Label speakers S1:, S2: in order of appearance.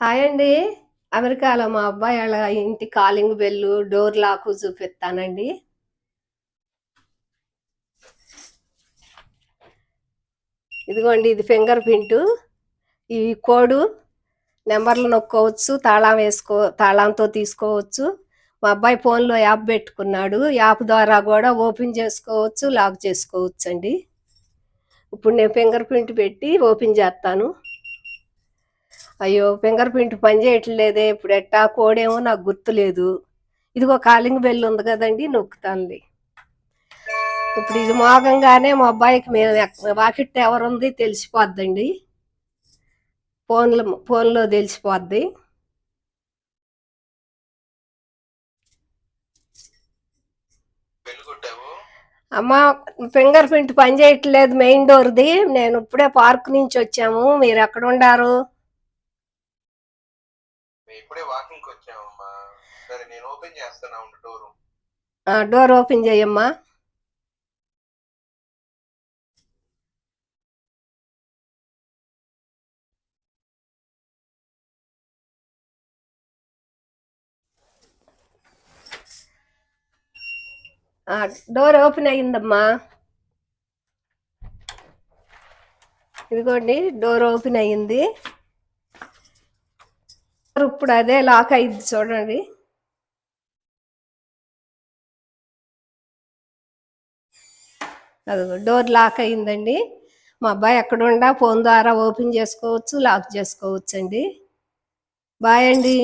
S1: Hi అండి. అమెరికాలో మా అబ్బాయి వాళ్ళ ఇంటి కాలింగ్ బెల్లు డోర్ లాకు చూపిస్తానండి ఇదిగోండి ఇది ఫింగర్ ప్రింట్. ఈ కోడు నెంబర్లు నొక్కోవచ్చు తాళం వేసుకో తాళంతో తీసుకోవచ్చు. మా అబ్బాయి ఫోన్లో యాప్ పెట్టుకున్నాడు. యాప్ ద్వారా కూడా ఓపెన్ చేసుకోవచ్చు లాక్ చేసుకోవచ్చు అండి ఇప్పుడు నేను ఫింగర్ ప్రింట్ పెట్టి ఓపెన్ చేస్తాను. అయ్యో ఫింగర్ ప్రింట్ పని చేయట్లేదే ఇప్పుడు ఎట్టా కోడేమో నాకు గుర్తులేదు. ఇదిగో కాలింగ్ బెల్ ఉంది కదండి నొక్కుతానులే ఇప్పుడు ఇది మోగంగానే మా అబ్బాయికి మేము వాకిట్ ఎవరుంది తెలిసిపోద్దండి. ఫోన్లో ఫోన్లో తెలిసిపోద్ది. అమ్మ ఫింగర్ ప్రింట్ పని చేయట్లేదు మెయిన్ డోర్ది నేను ఇప్పుడే పార్క్ నుంచి వచ్చాము. మీరు ఎక్కడ ఉండారు?
S2: ఇప్పుడే వాకింగ్ వచ్చామమ్మా. సరే నేను ఓపెన్ చేస్తున్నా ఉండు డోరు
S1: ఆ, డోర్ ఓపెన్ చేయమ్మా. డోర్ ఓపెన్ అయ్యిందమ్మా. ఇదిగోండి డోర్ ఓపెన్ అయ్యింది. ఇప్పుడు అదే లాక్ అయింది చూడండి. అదిగో డోర్ లాక్ అయిందండి. మా అబ్బాయి ఎక్కడుండా ఫోన్ ద్వారా ఓపెన్ చేసుకోవచ్చు లాక్ చేసుకోవచ్చు అండి బాయ్ అండి.